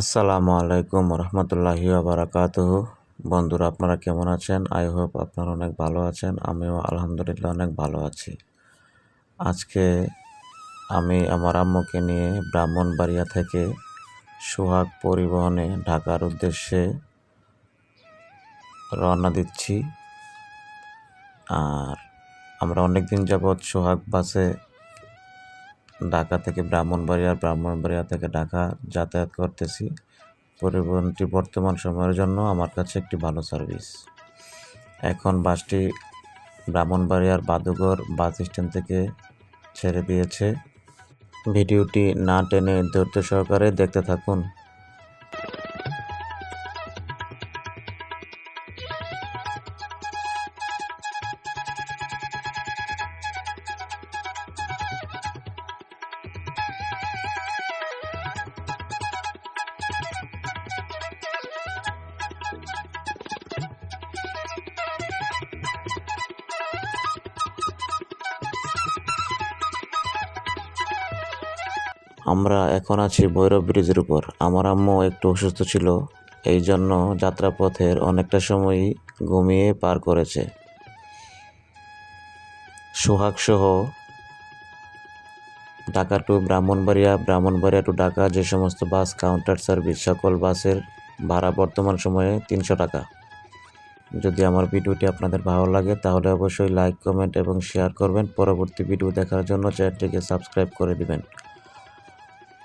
আসসালামু আলাইকুম রহমতুল্লাহি বারাকাতুহ। বন্ধুরা, আপনারা কেমন আছেন? আই হোপ আপনারা অনেক ভালো আছেন, আমিও আলহামদুলিল্লাহ অনেক ভালো আছি। আজকে আমি আমার আম্মুকে নিয়ে ব্রাহ্মণবাড়িয়া থেকে সোহাগ পরিবহনে ঢাকার উদ্দেশ্যে রওনা দিচ্ছি। আর আমরা অনেক দিন যাবৎ সোহাগ বাসে ঢাকা থেকে ব্রাহ্মণবাড়িয়া ব্রাহ্মণবাড়িয়া থেকে ঢাকা যাতায়াত করতেছি। পরিবহনটি বর্তমান সময়ের জন্য আমার কাছে একটি ভালো সার্ভিস। এখন বাসটি ব্রাহ্মণবাড়িয়ার বাদুঘর বাস স্ট্যান্ড থেকে ছেড়ে দিয়েছে। ভিডিওটি না টেনে ধৈর্য সহকারে দেখতে থাকুন। আমরা এখন আছি ভৈরব ব্রিজের উপর। আমার আম্মু একটু অসুস্থ ছিল এই জন্য যাত্রাপথের অনেকটা সময়ই ঘুমিয়ে পার করেছে। সোহাগ সহ ঢাকা টু ব্রাহ্মণবাড়িয়া ব্রাহ্মণবাড়িয়া টু ঢাকা যে সমস্ত বাস, কাউন্টার সার্ভিস, সকল বাসের ভাড়া বর্তমান সময়ে তিনশো টাকা। যদি আমার ভিডিওটি আপনাদের ভালো লাগে, তাহলে অবশ্যই লাইক, কমেন্ট এবং শেয়ার করবেন। পরবর্তী ভিডিও দেখার জন্য চ্যানেলটিকে সাবস্ক্রাইব করে দিবেন।